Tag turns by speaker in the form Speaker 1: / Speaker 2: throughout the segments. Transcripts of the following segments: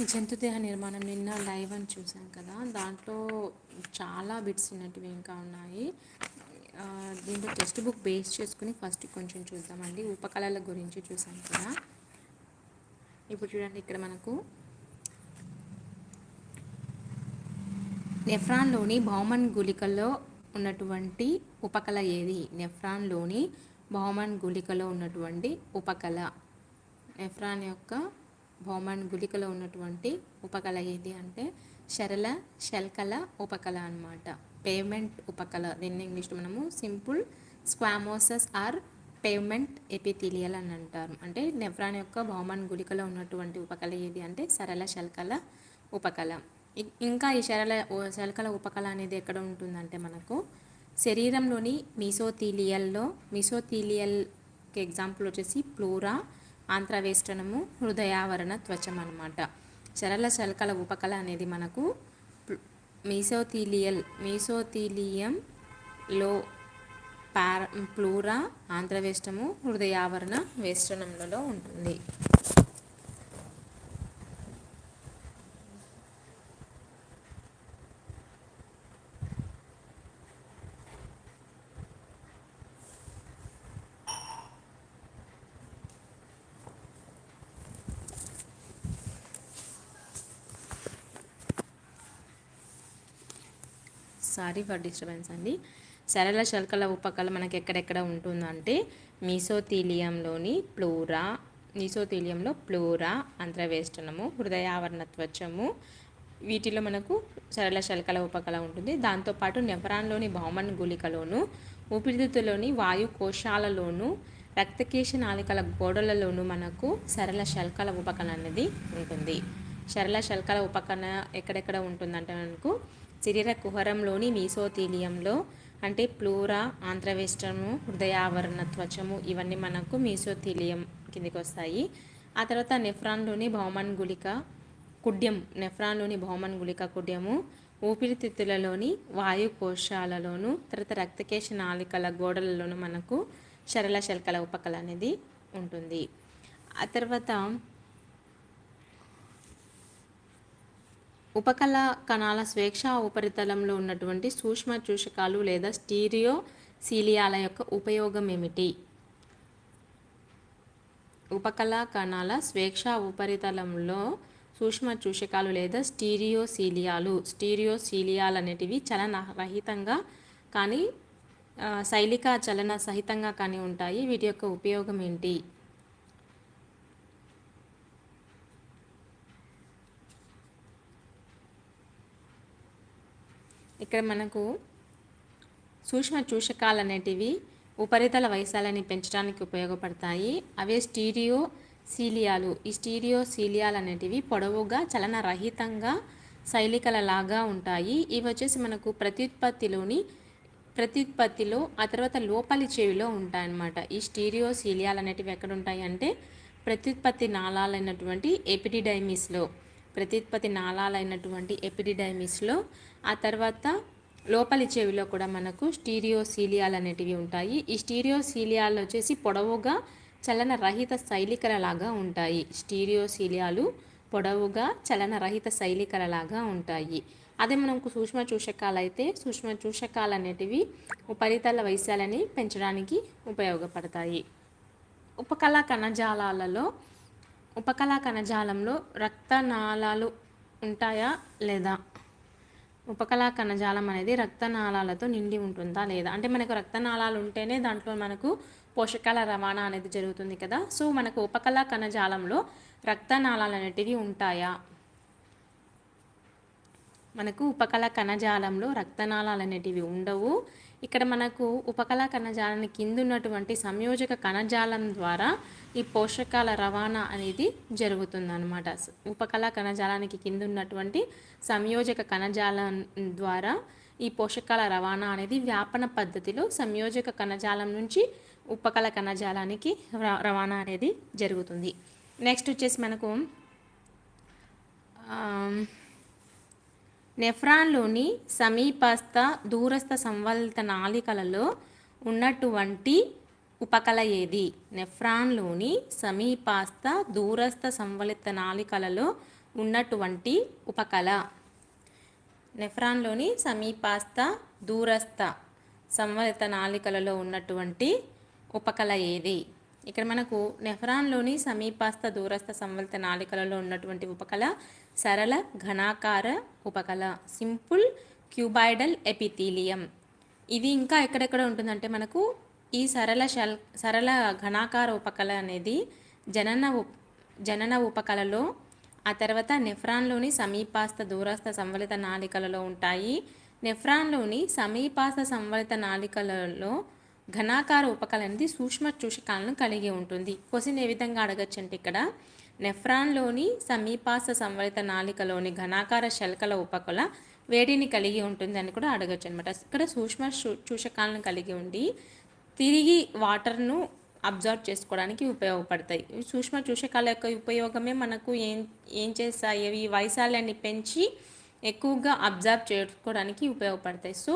Speaker 1: ఈ జంతుదేహ నిర్మాణం నిన్న లైవ్ అని చూసాం కదా. దాంట్లో చాలా బిట్స్ ఉన్నట్టువి ఇంకా ఉన్నాయి. దీంట్లో టెక్స్ట్ బుక్ బేస్ చేసుకుని ఫస్ట్ కొంచెం చూద్దామండి. ఉపకళల గురించి చూసాం కదా. ఇప్పుడు చూడండి ఇక్కడ మనకు. నెఫ్రాన్లోని బహుమన్ గుళికలో ఉన్నటువంటి ఉపకళ ఏది? నెఫ్రాన్లోని బహుమన్ గుళికలో ఉన్నటువంటి ఉపకళ. నెఫ్రాన్ యొక్క బహుమన్ గుళికలో ఉన్నటువంటి ఉపకళ ఏది అంటే శరళ శల్కల ఉపకళ అన్నమాట. పేమెంట్ ఉపకళ. దీన్ని ఇంగ్లీష్లో మనము simple squamous or pavement epithelial అని అంటారు. అంటే నెఫ్రాన్ యొక్క బహుమన్ గుళికలో ఉన్నటువంటి ఉపకళ ఏది అంటే సరళ శల్కల ఉపకళ. ఇంకా ఈ శరళ శల్కల ఉపకళ అనేది ఎక్కడ ఉంటుందంటే మనకు శరీరంలోని మిసోథీలియల్లో మిసోథీలియల్కి ఎగ్జాంపుల్ వచ్చేసి ప్లూరా ఆంత్రవేష్టనము హృదయావరణ త్వచం అనమాట చరల శల్కల ఉపకళ అనేది మనకు మీసోథీలియల్ మీసోథీలియంలో పార ప్లూరా ఆంధ్రవేష్టము హృదయావరణ వేష్టనములలో ఉంటుంది. సారీ ఫర్ డిస్టర్బెన్స్ అండి. సరళ శల్కల ఉపకళ మనకి ఎక్కడెక్కడ ఉంటుందంటే మీసోథీలియంలోని ప్లూరా మీసోథీలియంలో ప్లూరా అంత్రవేష్టనము హృదయావరణ త్వచము. వీటిలో మనకు సరళ శల్కల ఉపకళ ఉంటుంది. దాంతోపాటు నెఫరాన్లోని బహుమన్ గుళికలోను ఊపిరితిత్తులోని వాయు కోశాలలోను రక్తకేశ నాళికల గోడలలోను మనకు సరళ శల్కల ఉపకళ అనేది ఉంటుంది. సరళ శల్కల ఉపకరణ ఎక్కడెక్కడ ఉంటుందంటే మనకు శరీర కుహరంలోని మీసోథీలియంలో అంటే ప్లూరా ఆంధ్రవేష్టము హృదయావరణ త్వచము ఇవన్నీ మనకు మీసోథీలియం కిందకి వస్తాయి ఆ తర్వాత నెఫ్రాన్లోని బహుమన్ గుళిక కుడ్యం నెఫ్రాన్లోని బహుమన్ గుళిక కుడ్యము ఊపిరితిత్తులలోని వాయు కోశాలలోను తర్వాత రక్తకేశ నాళికల గోడలలోను మనకు శరల శల్కల ఉపకళ అనేది ఉంటుంది. ఆ తర్వాత ఉపకళ కణాల స్వేచ్ఛ ఉపరితలంలో ఉన్నటువంటి సూక్ష్మ చూషకాలు లేదా స్టీరియో సీలియాల యొక్క ఉపయోగం ఏమిటి? ఉపకళ కణాల స్వేచ్ఛ ఉపరితలంలో సూక్ష్మ చూషకాలు లేదా స్టీరియోసీలియాలు స్టీరియోసీలియాలు అనేటివి చలన రహితంగా కానీ శైలిక చలన సహితంగా కానీ ఉంటాయి. వీటి యొక్క ఉపయోగం ఏంటి? ఇక్కడ మనకు సూక్ష్మ చూషకాలు అనేటివి ఉపరితల వైశాల్యాన్ని పెంచడానికి ఉపయోగపడతాయి. అవే స్టీరియో సీలియాలు ఈ స్టీరియో సీలియాలు అనేటివి పొడవుగా చలనరహితంగా శైలికలలాగా శైలికల లాగా ఉంటాయి. ఇవి వచ్చేసి మనకు ప్రత్యుత్పత్తిలోని ప్రత్యుత్పత్తిలో ఆ తర్వాత లోపలి చెవిలో ఉంటాయన్నమాట. ఈ స్టీరియో సీలియాలు అనేటివి ఎక్కడ ఉంటాయి అంటే ప్రత్యుత్పత్తి నాళాలైనటువంటి ఎపిడిడైమిస్లో. ప్రత్యుత్పత్తి నాళాలైనటువంటి ఎపిడిడైమిస్లో ఆ తర్వాత లోపలి చెవిలో కూడా మనకు స్టీరియోసీలియాలు అనేటివి ఉంటాయి. ఈ స్టీరియోసీలియాలు వచ్చేసి పొడవుగా చలన రహిత శైలికలలాగా ఉంటాయి. స్టీరియోసీలియాలు పొడవుగా చలన రహిత శైలికలలాగా ఉంటాయి. అదే మనకు సూక్ష్మ చూషకాలు అయితే సూక్ష్మ చూషకాలు అనేటివి ఉపరితల వైశాలని పెంచడానికి ఉపయోగపడతాయి. ఉపకళా కణజాలాలలో ఉపకళా కణజాలంలో రక్తనాళాలు ఉంటాయా లేదా? ఉపకళా కణజాలం అనేది రక్తనాళాలతో నిండి ఉంటుందా లేదా? అంటే మనకు రక్తనాళాలు ఉంటేనే దాంట్లో మనకు పోషకాల రవాణా అనేది జరుగుతుంది కదా. సో మనకు ఉపకళా కణజాలంలో రక్తనాళాలు అనేటివి ఉంటాయా? మనకు ఉపకళ కణజాలంలో రక్తనాళాలు అనేటివి ఉండవు. ఇక్కడ మనకు ఉపకళ కణజాలానికి కింద ఉన్నటువంటి సంయోజక కణజాలం ద్వారా ఈ పోషకాల రవాణా అనేది జరుగుతుందన్నమాట. ఉపకళ కణజాలానికి కింద ఉన్నటువంటి సంయోజక కణజాలం ద్వారా ఈ పోషకాల రవాణా అనేది వ్యాపన పద్ధతిలో సంయోజక కణజాలం నుంచి ఉపకళ కణజాలానికి రవాణా అనేది జరుగుతుంది. నెక్స్ట్ వచ్చేసి మనకు నెఫ్రాన్లోని సమీపస్థ దూరస్థ సంవలిత నాళికలలో ఉన్నటువంటి ఉపకళ ఏది నెఫ్రాన్లోని సమీపాస్థ దూరస్థ సంవలిత నాళికలలో ఉన్నటువంటి ఉపకళ నెఫ్రాన్లోని సమీపాస్థ దూరస్థ సంవలిత నాళికలలో ఉన్నటువంటి ఉపకళ ఏది ఇక్కడ మనకు నెఫ్రాన్లోని సమీపాస్థ దూరస్థ సంవలిత నాళికలలో ఉన్నటువంటి ఉపకళ సరళ ఘనాకార ఉపకళ సింపుల్ క్యూబాయిడల్ ఎపిథీలియం. ఇది ఇంకా ఎక్కడెక్కడ ఉంటుందంటే మనకు ఈ సరళ శల్ సరళ ఘనాకార ఉపకళ అనేది జనన ఉప్ జనన ఉపకళలో ఆ తర్వాత నెఫ్రాన్లోని సమీపాస్థ దూరస్థ సంవలిత నాళికలలో ఉంటాయి. నెఫ్రాన్లోని సమీపాస్థ సంవలిత నాళికలలో ఘనాకార ఉపకళ అనేది సూక్ష్మ చూషకాలను కలిగి ఉంటుంది. క్వశ్చన్ ఏ విధంగా అడగచ్చు అంటే ఇక్కడ నెఫ్రాన్లోని సమీపాస్థ సంవలిత నాళికలోని ఘనాకార శల్కల ఉపకళ వేడిని కలిగి ఉంటుంది అని కూడా అడగచ్చు అనమాట ఇక్కడ సూక్ష్మ చూషకాలను కలిగి ఉండి తిరిగి వాటర్ను అబ్జర్వ్ చేసుకోవడానికి ఉపయోగపడతాయి. సూక్ష్మ చూషకాల యొక్క ఉపయోగమే మనకు ఏం ఏం చేస్తాయి? అవి వైశాల్యాన్ని పెంచి ఎక్కువగా అబ్జర్వ్ చేసుకోవడానికి ఉపయోగపడతాయి. సో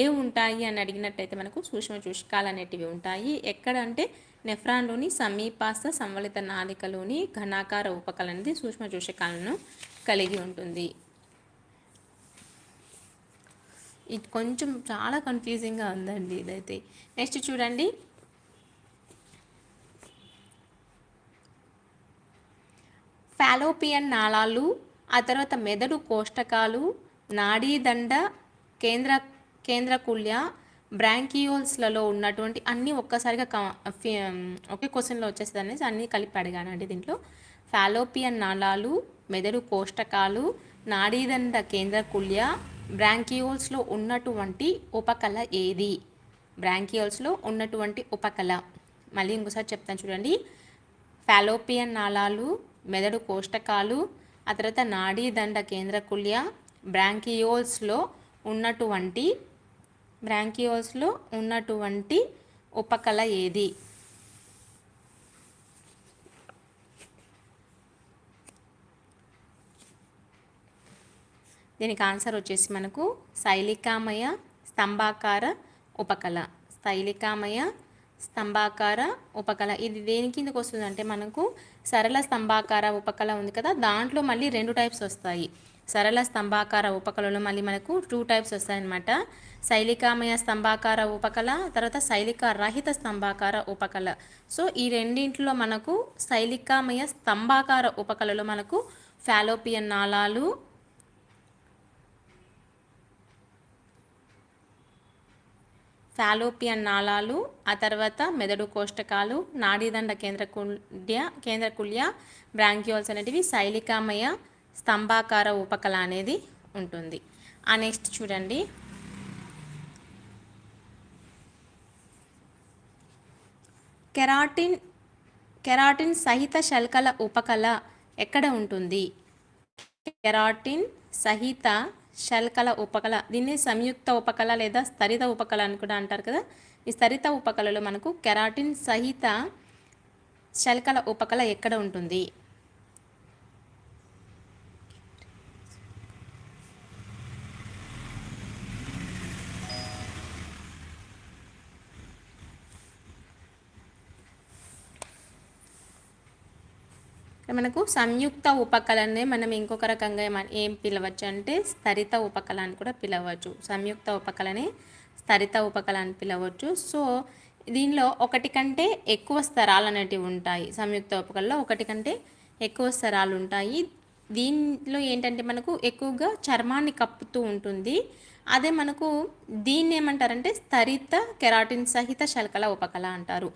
Speaker 1: ఏ ఉంటాయి అని అడిగినట్టయితే మనకు సూక్ష్మ చూషకాలు అనేటివి ఉంటాయి. ఎక్కడ అంటే నెఫ్రాన్లోని సమీపాస్థ సంవలిత నాళికలోని ఘనాకార ఉపకల అనేది సూక్ష్మ చూషకాలను కలిగి ఉంటుంది. ఇది కొంచెం చాలా కన్ఫ్యూజింగ్గా ఉందండి ఇదైతే. నెక్స్ట్ చూడండి. ఫాలోపియన్ నాళాలు ఆ తర్వాత మెదడు కోష్టకాలు నాడీదండ కేంద్ర కేంద్రకుల్య బ్రాంకియోల్స్లలో ఉన్నటువంటి అన్నీ ఒక్కసారిగా ఒకే క్వశ్చన్లో వచ్చేస్తుంది అనేసి అన్నీ కలిపి అడిగానండి దీంట్లో. ఫాలోపియన్ నాళాలు మెదడు కోష్టకాలు నాడీదండ కేంద్రకుల్య బ్రాంకియోల్స్లో ఉన్నటువంటి ఉపకళ ఏది? బ్రాంకియోల్స్లో ఉన్నటువంటి ఉపకళ. మళ్ళీ ఇంకోసారి చెప్తాను చూడండి. ఫాలోపియన్ నాళాలు మెదడు కోష్టకాలు ఆ తర్వాత నాడీదండ కేంద్రకుల్య బ్రాంకియోల్స్లో ఉన్నటువంటి బ్రాంకియోల్స్లో ఉన్నటువంటి ఉపకళ ఏది? దీనికి ఆన్సర్ వచ్చేసి మనకు శైలికామయ స్తంభాకార ఉపకళ. శైలికామయ స్తంభాకార ఉపకళ. ఇది దేని కిందకు వస్తుంది అంటే మనకు సరళ స్తంభాకార ఉపకళ ఉంది కదా దాంట్లో మళ్ళీ రెండు టైప్స్ వస్తాయి. సరళ స్తంభాకార ఉపకళలో మళ్ళీ మనకు టూ టైప్స్ వస్తాయన్నమాట. శైలికామయ స్తంభాకార ఉపకళ తర్వాత శైలిక రహిత స్తంభాకార ఉపకళ. సో ఈ రెండింటిలో మనకు శైలికామయ స్తంభాకార ఉపకళలో మనకు ఫాలోపియన్ నాళాలు ఫాలోపియన్ నాళాలు ఆ తర్వాత మెదడు కోష్టకాలు నాడీదండ కేంద్రకుల్య కేంద్రకుల్య బ్రాంక్యూల్స్ అనేటివి శైలికామయ స్తంభాకార ఉపకళ అనేది ఉంటుంది. ఆ నెక్స్ట్ చూడండి. కెరాటిన్ కెరాటిన్ సహిత శల్కల ఉపకళ ఎక్కడ ఉంటుంది? కెరాటిన్ సహిత శల్కల ఉపకళ. దీన్ని సంయుక్త ఉపకళ లేదా స్థరిత ఉపకళ అని కూడా అంటారు కదా. ఈ స్థరిత ఉపకళలో మనకు కెరాటిన్ సహిత శల్కల ఉపకళ ఎక్కడ ఉంటుంది? మనకు సంయుక్త ఉపకలనే మనం ఇంకొక రకంగా ఏం పిలవచ్చు అంటే స్థరిత ఉపకల అని కూడా పిలవచ్చు. సంయుక్త ఉపకలని స్థరిత ఉపకల అని పిలవచ్చు. సో దీనిలో ఒకటి కంటే ఎక్కువ స్థరాలు అనేటివి ఉంటాయి. సంయుక్త ఉపకలలో ఒకటి కంటే ఎక్కువ స్థరాలు ఉంటాయి. దీనిలో ఏంటంటే మనకు ఎక్కువగా చర్మాన్ని కప్పుతూ ఉంటుంది. అదే మనకు దీన్ని ఏమంటారంటే స్థరిత కెరాటిన్ సహిత శల్కల ఉపకళ అంటారు.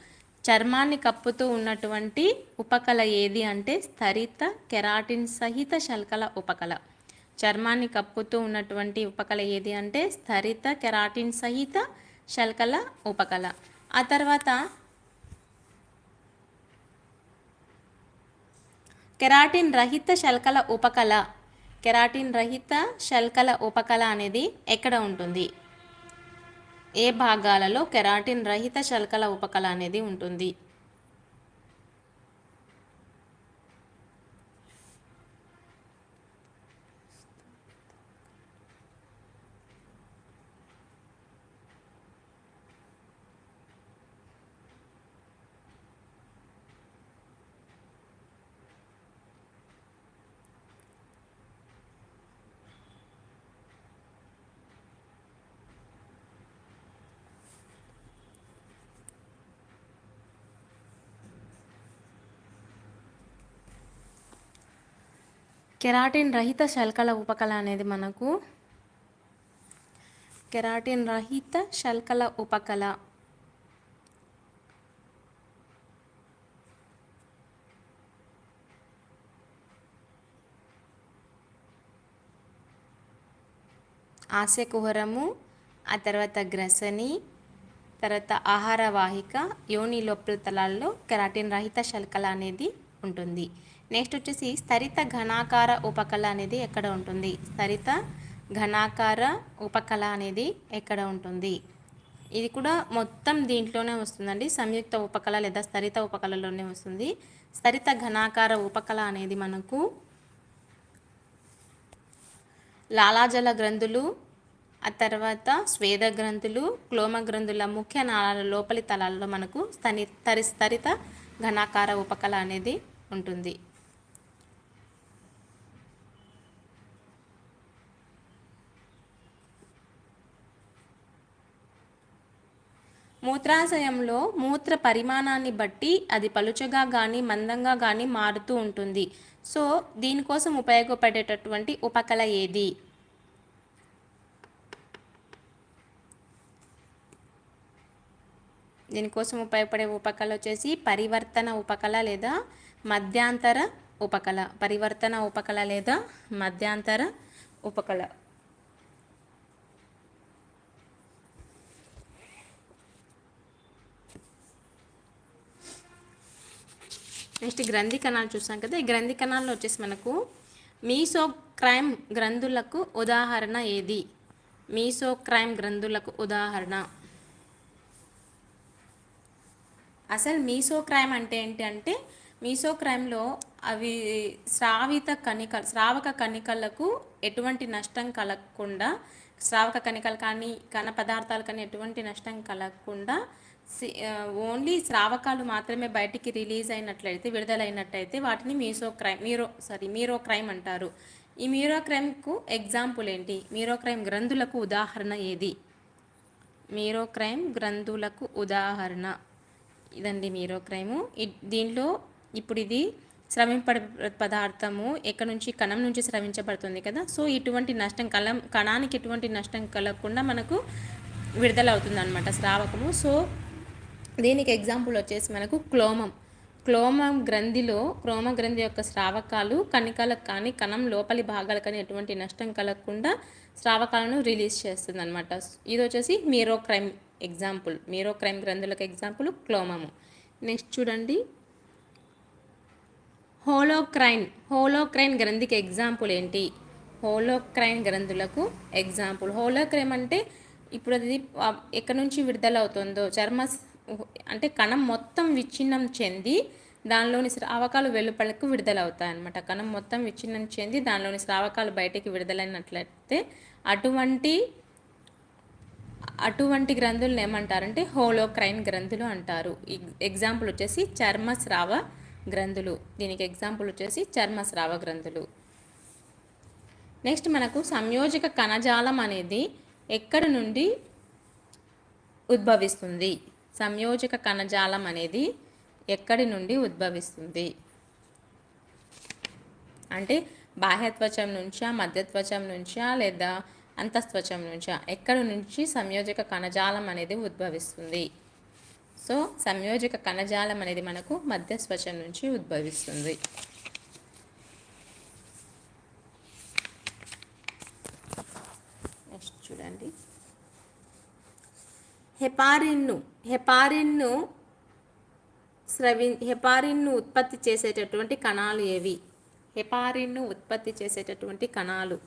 Speaker 1: చర్మాన్ని కప్పుతూ ఉన్నటువంటి ఉపకళ ఏది అంటే స్థరిత కెరాటిన్ సహిత శల్కల ఉపకళ. చర్మాన్ని కప్పుతూ ఉన్నటువంటి ఉపకళ ఏది అంటే స్థరిత కెరాటిన్ సహిత శల్కల ఉపకళ. ఆ తర్వాత కెరాటిన్ రహిత శల్కల ఉపకళ. కెరాటిన్ రహిత శల్కల ఉపకళ అనేది ఎక్కడ ఉంటుంది? ఏ భాగాలలో కెరాటిన్ రహిత శల్కల ఉపకళ అనేది ఉంటుంది? కెరాటిన్ రహిత శల్కల ఉపకళ అనేది మనకు. కెరాటిన్ రహిత శల్కల ఉపకళ ఆశకుహరము ఆ తర్వాత గ్రసని తర్వాత ఆహార వాహిక యోని లోపలతలాల్లో కెరాటిన్ రహిత శల్కల అనేది ఉంటుంది. నెక్స్ట్ వచ్చేసి స్థరిత ఘనాకార ఉపకళ అనేది ఎక్కడ ఉంటుంది? స్థరిత ఘనాకార ఉపకళ అనేది ఎక్కడ ఉంటుంది? ఇది కూడా మొత్తం దీంట్లోనే వస్తుందండి. సంయుక్త ఉపకళ లేదా స్థరిత ఉపకళలోనే వస్తుంది. స్థరిత ఘనాకార ఉపకళ అనేది మనకు లాలాజల గ్రంథులు ఆ తర్వాత స్వేద గ్రంథులు క్లోమ గ్రంథుల ముఖ్య నాళాల లోపలి తలాల్లో మనకు స్థని తరి స్థరిత ఘనాకార ఉపకళ అనేది ఉంటుంది. మూత్రాశయంలో మూత్ర పరిమాణాన్ని బట్టి అది పలుచగా కానీ మందంగా కానీ మారుతూ ఉంటుంది. సో దీనికోసం ఉపయోగపడేటటువంటి ఉపకళ ఏది? దీనికోసం ఉపయోగపడే ఉపకళ వచ్చేసి పరివర్తన ఉపకళ లేదా మధ్యాంతర ఉపకళ పరివర్తన ఉపకళ లేదా మధ్యాంతర ఉపకళ. నెక్స్ట్ గ్రంథి కణాలు చూసాం కదా ఈ గ్రంథి కణాల్లో వచ్చేసి మనకు మీసోక్రైమ్ గ్రంథులకు ఉదాహరణ ఏది? మీసోక్రైమ్ గ్రంథులకు ఉదాహరణ. అసలు మీసోక్రైమ్ అంటే ఏంటి అంటే మీసోక్రైమ్లో అవి శ్రావిత కణిక శ్రావక కణికలకు ఎటువంటి నష్టం కలగకుండా స్రావక కణికలు కానీ కణ పదార్థాలు కానీ ఎటువంటి నష్టం కలగకుండా ఓన్లీ స్రావకాలు మాత్రమే బయటికి రిలీజ్ అయినట్లయితే విడుదలైనట్టయితే వాటిని మీసో క్రైమ్ మీరో సారీ మీరో క్రైమ్ అంటారు. ఈ మీరో క్రైమ్కు ఎగ్జాంపుల్ ఏంటి? మీరో క్రైమ్ గ్రంథులకు ఉదాహరణ ఏది? మీరో క్రైమ్ గ్రంథులకు ఉదాహరణ. ఇదండి మీరో క్రైము. దీంట్లో ఇప్పుడు ఇది స్రవింపడ పదార్థము ఎక్కడి నుంచి కణం నుంచి స్రవించబడుతుంది కదా? సో ఇటువంటి నష్టం కలం కణానికి ఎటువంటి నష్టం కలగకుండా మనకు విడుదల అవుతుంది అనమాట స్రావకము సో దీనికి ఎగ్జాంపుల్ వచ్చేసి మనకు క్లోమం. క్లోమం గ్రంథిలో క్రోమ గ్రంథి యొక్క స్రావకాలు కణికలకు కానీ కణం లోపలి భాగాలు కానీ ఎటువంటి నష్టం కలగకుండా స్రావకాలను రిలీజ్ చేస్తుంది అనమాట ఇది వచ్చేసి మీరోక్రైమ్ ఎగ్జాంపుల్. మీరోక్రైమ్ గ్రంథులకు ఎగ్జాంపుల్ క్లోమము. నెక్స్ట్ చూడండి. హోలోక్రైన్ హోలోక్రైన్ గ్రంథికి ఎగ్జాంపుల్ ఏంటి? హోలోక్రైన్ గ్రంథులకు ఎగ్జాంపుల్. హోలోక్రైమ్ అంటే ఇప్పుడు అది ఎక్కడి నుంచి విడుదల అవుతుందో చర్మ అంటే కణం మొత్తం విచ్ఛిన్నం చెంది దానిలోని స్రావకాలు వెలుపలకు విడుదలవుతాయి అన్నమాట కణం మొత్తం విచ్ఛిన్నం చెంది దానిలోని స్రావకాలు బయటికి విడుదలైనట్లయితే అటువంటి అటువంటి గ్రంథులను ఏమంటారంటే హోలోక్రైన్ గ్రంథులు అంటారు. ఎగ్జాంపుల్ వచ్చేసి చర్మ స్రావ గ్రంథులు. దీనికి ఎగ్జాంపుల్ వచ్చేసి చర్మస్రావ గ్రంథులు. నెక్స్ట్ మనకు సంయోజక కణజాలం అనేది ఎక్కడి నుండి ఉద్భవిస్తుంది? సంయోజక కణజాలం అనేది ఎక్కడి నుండి ఉద్భవిస్తుంది? అంటే బాహ్యత్వచం నుంచా మధ్యత్వచం నుంచా లేదా అంతస్త్వచం నుంచా? ఎక్కడి నుంచి సంయోజక కణజాలం అనేది ఉద్భవిస్తుంది? సో సంయోజక కణజాలం అనేది మనకు మధ్యస్వచం నుంచి ఉద్భవిస్తుంది. నెక్స్ట్ చూడండి. హెపారిన్ను హెపారిన్ను స్రవి హెపారిన్ను ఉత్పత్తి చేసేటటువంటి కణాలు ఏవి? హెపారిన్ను ఉత్పత్తి చేసేటటువంటి కణాలు.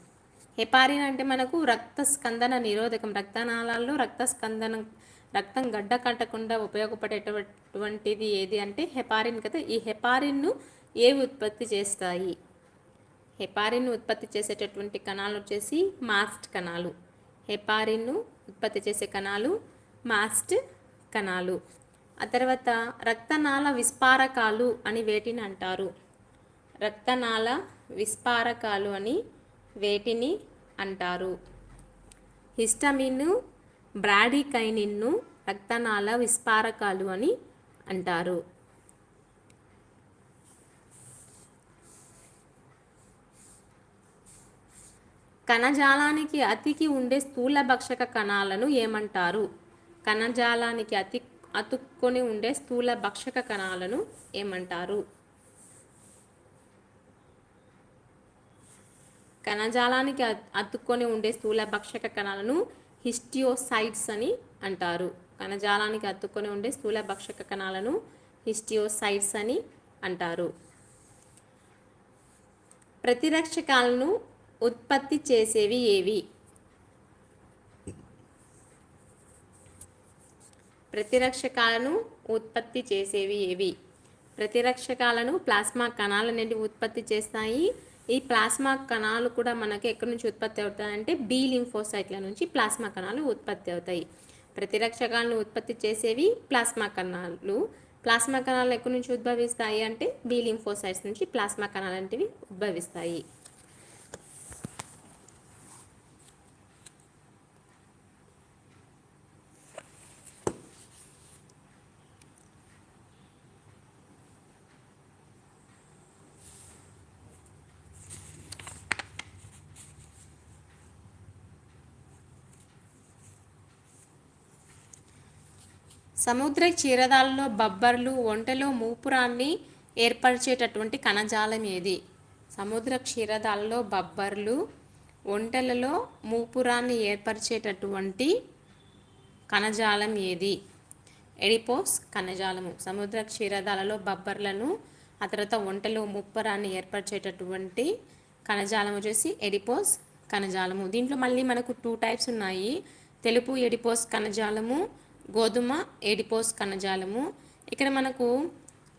Speaker 1: హెపారిన్ అంటే మనకు రక్త స్కందన నిరోధకం రక్తనాళాల్లో రక్తస్కందనం రక్తం గడ్డ కట్టకుండా ఉపయోగపడేటటువంటిది ఏది అంటే హెపారిన్ కదా. ఈ హెపారిన్ను ఏవి ఉత్పత్తి చేస్తాయి? హెపారిన్ ఉత్పత్తి చేసేటటువంటి కణాలు వచ్చేసి మాస్ట్ కణాలు. హెపారిన్ను ఉత్పత్తి చేసే కణాలు మాస్ట్ కణాలు. ఆ తర్వాత రక్తనాళ విస్పారకాలు అని వేటిని అంటారు. రక్తనాళ విస్పారకాలు అని వేటిని అంటారు. హిస్టమిన్ బ్రాడికైనిన్ను రక్తనాళ విస్పారకాలు అని అంటారు. కణజాలానికి అతికి ఉండే స్థూల భక్షక కణాలను ఏమంటారు? కణజాలానికి అతి అతుక్కొని ఉండే స్థూల భక్షక కణాలను ఏమంటారు? కణజాలానికి అతుక్కొని ఉండే స్థూల భక్షక కణాలను హిస్టియోసైట్స్ అని అంటారు. కణజాలానికి అతుక్కొని ఉండే స్థూల భక్షక కణాలను హిస్టియోసైట్స్ అని అంటారు. ప్రతిరక్షకాలను ఉత్పత్తి చేసేవి ఏవి? ప్రతిరక్షకాలను ఉత్పత్తి చేసేవి ఏవి? ప్రతిరక్షకాలను ప్లాస్మా కణాలు అనేవి ఉత్పత్తి చేస్తాయి. ఈ ప్లాస్మా కణాలు కూడా మనకి ఎక్కడి నుంచి ఉత్పత్తి అవుతాయంటే బి లింఫోసైట్ల నుంచి ప్లాస్మా కణాలు ఉత్పత్తి అవుతాయి. ప్రతిరక్షకాలను ఉత్పత్తి చేసేవి ప్లాస్మా కణాలు. ప్లాస్మా కణాలు ఎక్కడి నుంచి ఉద్భవిస్తాయి అంటే బి లింఫోసైట్స్ నుంచి ప్లాస్మా కణాలు అంటివి ఉద్భవిస్తాయి. సముద్ర చీరదాలలో బబ్బర్లు ఒంటెలో మూపురాన్ని ఏర్పరిచేటటువంటి కణజాలం ఏది? సముద్ర క్షీరదాలలో బబ్బర్లు ఒంటెలలో మూపురాన్ని ఏర్పరిచేటటువంటి కణజాలం ఏది? ఎడిపోస్ కణజాలము. సముద్ర క్షీరదాలలో బబ్బర్లను ఆ తర్వాత ఒంటెలో ముప్పరాన్ని ఏర్పరిచేటటువంటి కణజాలం వచ్చేసి ఎడిపోస్ కణజాలము. దీంట్లో మళ్ళీ మనకు టూ టైప్స్ ఉన్నాయి. తెలుపు ఎడిపోస్ కణజాలము గోధుమ ఎడిపోస్ కణజాలము. ఇక్కడ మనకు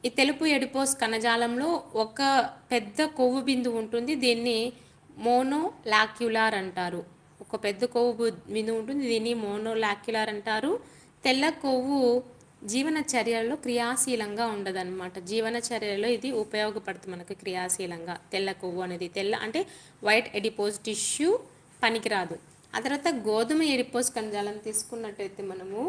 Speaker 1: ఈ తెలుపు ఎడిపోస్ కణజాలంలో ఒక పెద్ద కొవ్వు బిందు ఉంటుంది. దీన్ని మోనోలాక్యులార్ అంటారు. ఒక పెద్ద కొవ్వు బిందు ఉంటుంది. దీన్ని మోనోలాక్యులార్ అంటారు. తెల్ల కొవ్వు జీవన చర్యలలో క్రియాశీలంగా ఉండదన్నమాట. జీవన చర్యలో ఇది ఉపయోగపడుతుంది మనకు క్రియాశీలంగా. తెల్ల కొవ్వు అనేది తెల్ల అంటే వైట్ ఎడిపోజ్ టిష్యూ పనికిరాదు. ఆ తర్వాత గోధుమ ఎడిపోజ్ కణజాలం తీసుకున్నట్టయితే మనము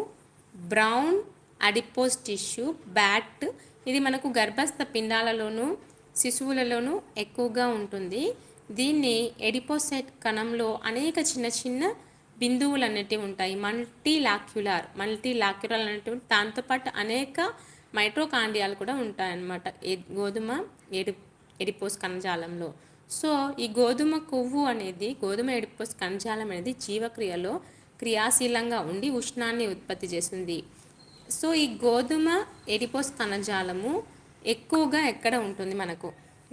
Speaker 1: బ్రౌన్ అడిపోస్ టిష్యూ బ్యాట్. ఇది మనకు గర్భస్థ పిండాలలోను శిశువులలోనూ ఎక్కువగా ఉంటుంది. దీన్ని ఎడిపోసైట్ కణంలో అనేక చిన్న చిన్న బిందువులు అనేటివి ఉంటాయి. మల్టీ లాక్యులార్ మల్టీ లాక్యులార్ అనేటివి దాంతోపాటు అనేక మైట్రోకాండియాలు కూడా ఉంటాయన్నమాట. గోధుమ ఎడి ఎడిపోస్ కణజాలంలో. సో ఈ గోధుమ కొవ్వు అనేది గోధుమ ఎడిపోస్ కణజాలం అనేది జీవక్రియలో క్రియాశీలంగా ఉండి ఉష్ణాన్ని ఉత్పత్తి చేస్తుంది. సో ఈ గోధుమ ఎడిపోస్ కణజాలము ఎక్కువగా ఎక్కడ ఉంటుంది మనకు?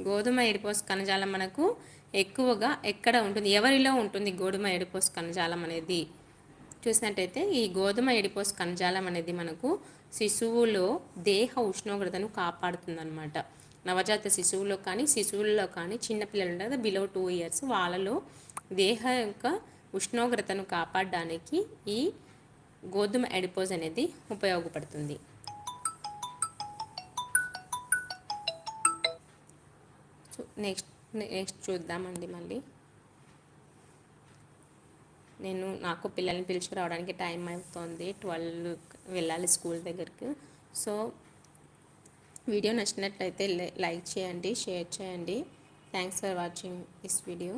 Speaker 1: గోధుమ ఎడిపోస్ కణజాలం మనకు ఎక్కువగా ఎక్కడ ఉంటుంది? ఎవరిలో ఉంటుంది గోధుమ ఎడిపోస్ కణజాలం అనేది? చూసినట్టయితే ఈ గోధుమ ఎడిపోస్ కణజాలం అనేది మనకు శిశువులో దేహ ఉష్ణోగ్రతను కాపాడుతుందన్నమాట. నవజాత శిశువులో కానీ శిశువుల్లో కానీ చిన్నపిల్లలు ఉంటారు బిలో టూ ఇయర్స్ వాళ్ళలో దేహ యొక్క ఉష్ణోగ్రతను కాపాడడానికి ఈ గోధుమ ఎడిపోజ్ అనేది ఉపయోగపడుతుంది. సో నెక్స్ట్ నెక్స్ట్ చూద్దామండి మళ్ళీ. నేను నాకు పిల్లల్ని పిలుచుకురావడానికి టైం అవుతుంది. ట్వెల్వ్ వెళ్ళాలి స్కూల్ దగ్గరికి. సో వీడియో నచ్చినట్లయితే లైక్ చేయండి షేర్ చేయండి. Thanks for watching this video.